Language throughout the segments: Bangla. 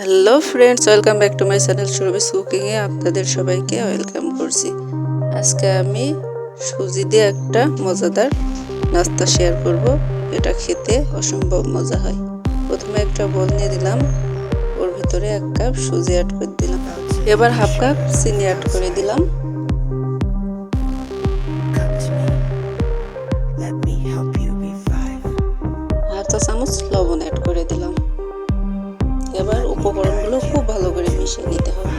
Hello friends welcome back to my channel Surabhi's কুকিংয়ে আপনাদের সবাইকে ওয়েলকাম করছি। আজকে আমি সুজি দিয়ে একটা মজাদার নাস্তা শেয়ার করব। এটা খেতে অসম্ভব মজা হয়। প্রথমে একটা বোল নিয়ে দিলাম ওর ভিতরে এক কাপ সুজি অ্যাড করে দিলাম। এবার হাফ কাপ চিনি অ্যাড করে দিলাম। মিশিয়ে নিতে হবে।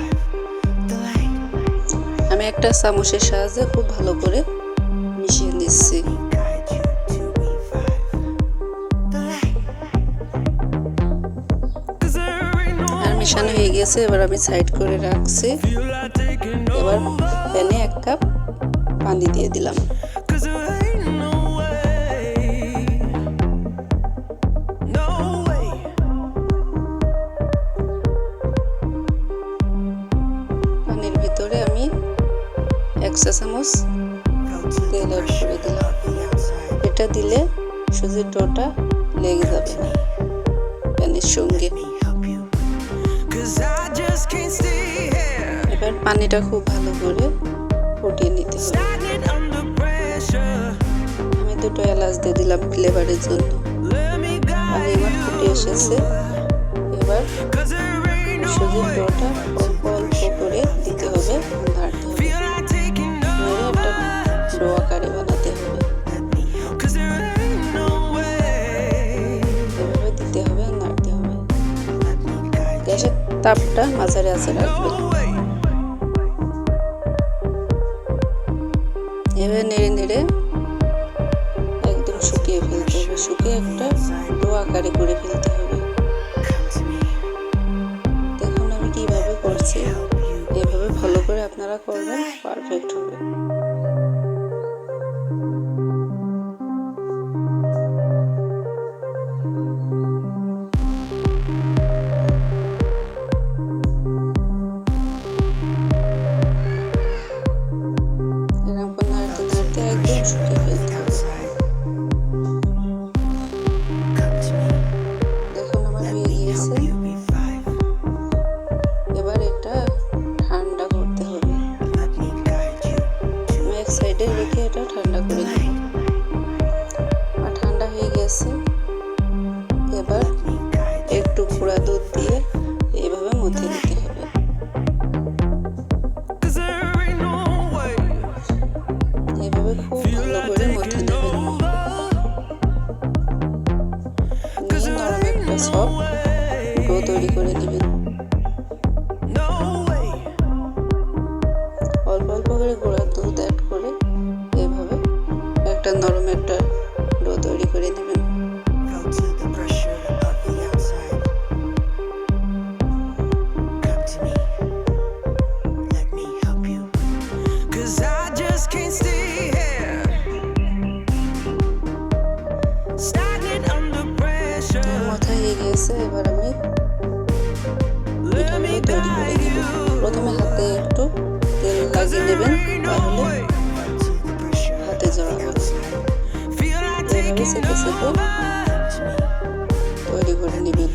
আমি একটা চামচের সাহায্যে খুব ভালো করে মিশিয়ে নিচ্ছি. আর মিশানো হয়ে গেছে, এবার আমি সাইড করে রাখছি। এবার প্যানে এক কাপ পানি দিয়ে দিলাম। আমি এক চা চামচ তেল করে দিলাম. এটা দিলে সুজির ডোটা লেগে যাবে না প্যানের সঙ্গে. এবার পানিটা খুব ভালো করে ফুটিয়ে নিতে হবে. আমি দুটো এলাচ দিয়ে দিলাম ফ্লেভারের জন্য পানি ফুটে এসেছে এবার সুজির. ডোটা তাপটা মাঝারি আছে রাখবেন এভাবে নেড়ে নেড়ে একদম শুকিয়ে ফেলতে হবে। শুকিয়ে একটা ডো আকারে করে ফেলতে হবে. দেখুন আমি কীভাবে করছি। এভাবে ভালো করে আপনারা করবেন পারফেক্ট হবে। নাড়তে একদম শুকিয়ে ফেলতে হবে Outside. Come to me. দেখুন আমার Let হয়ে me গিয়েছে help you revive. এবার এটা ঠান্ডা করতে হবে Let me guide you. আমি এক সাইডে রেখে এটা ঠান্ডা করে নেব অল্প অল্প করে গুঁড়া দুধ অ্যাড করে এইভাবে একটা নরম একটা ডো তৈরি করে নেবেন। Felt to the pressure. প্রথমে হাতে একটু তেল লাগিয়ে নেবেন তাহলে হাতে জড়া চেপে চেপে over. তৈরি করে নেবেন।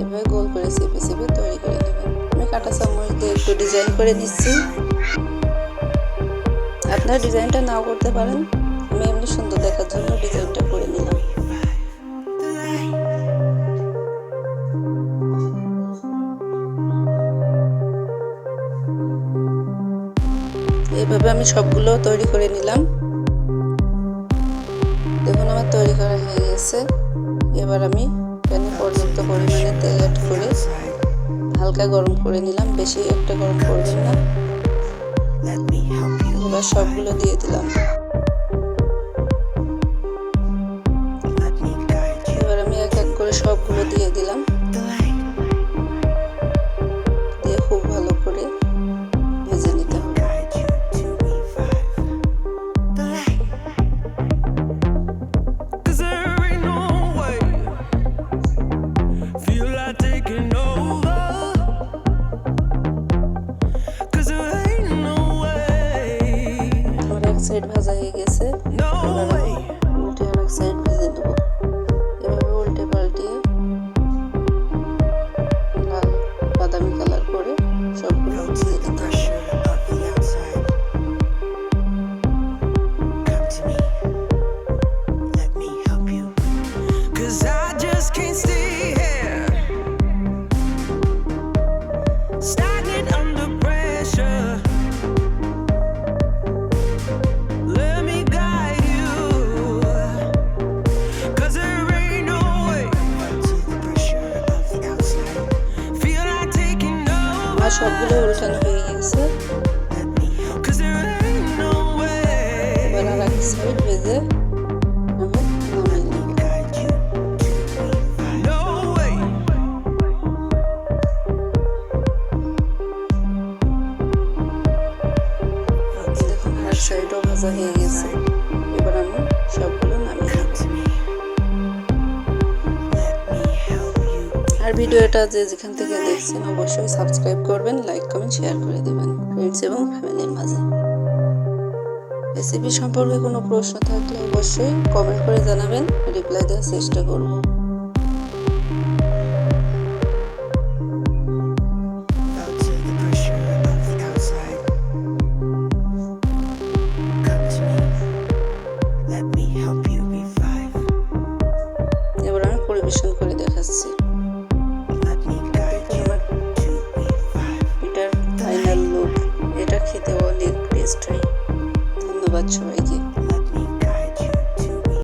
এভাবে গোল করে চেপে চেপে তৈরি করে নেবেন। আমি কাটা চামচ দিয়ে একটু ডিজাইন করে নিচ্ছি। আপনার ডিজাইনটা নাও করতে পারেন। আমি এমনি সুন্দর দেখার জন্য ডিজাইনটা করে নিলাম। এইভাবে আমি সবগুলো তৈরি করে নিলাম। দেখুন, আমার তৈরি করা হয়ে গেছে। এবার আমি প্যানে পর্যাপ্ত পরিমাণে তেল অ্যাড করে হালকা গরম করে নিলাম। বেশি একটা গরম করবেন না। এবার সবগুলো দিয়ে দিলাম। সাইড ভাজা হয়ে গেছে। উল্টে আর এক সাইড ভেজে দেবো সবগুলো উল্টানো হয়ে গেছে Let me help. Cause there ain't no way. এবার আর এক সাইড ভেজে আমি নামিয়ে নেব guide you to me. No way. দেখুন আর সাইডও ভাজা হয়ে গেছে এবার আমি সবগুলো নামিয়ে নেব আর ভিডিওটা যে যেখান থেকে দেখছেন অবশ্যই সাবস্ক্রাইব করবেন লাইক কমেন্ট শেয়ার করে দেবেন ফ্রেন্ডস এবং ফ্যামিলির মাঝে। রেসিপি সম্পর্কে কোনো প্রশ্ন থাকলে অবশ্যই কমেন্ট করে জানাবেন রিপ্লাই দেওয়ার চেষ্টা করব. এবার আমি পরিবেশন করে দেখাচ্ছি। টেস্ট হয় ধন্যবাদ সবাইকে।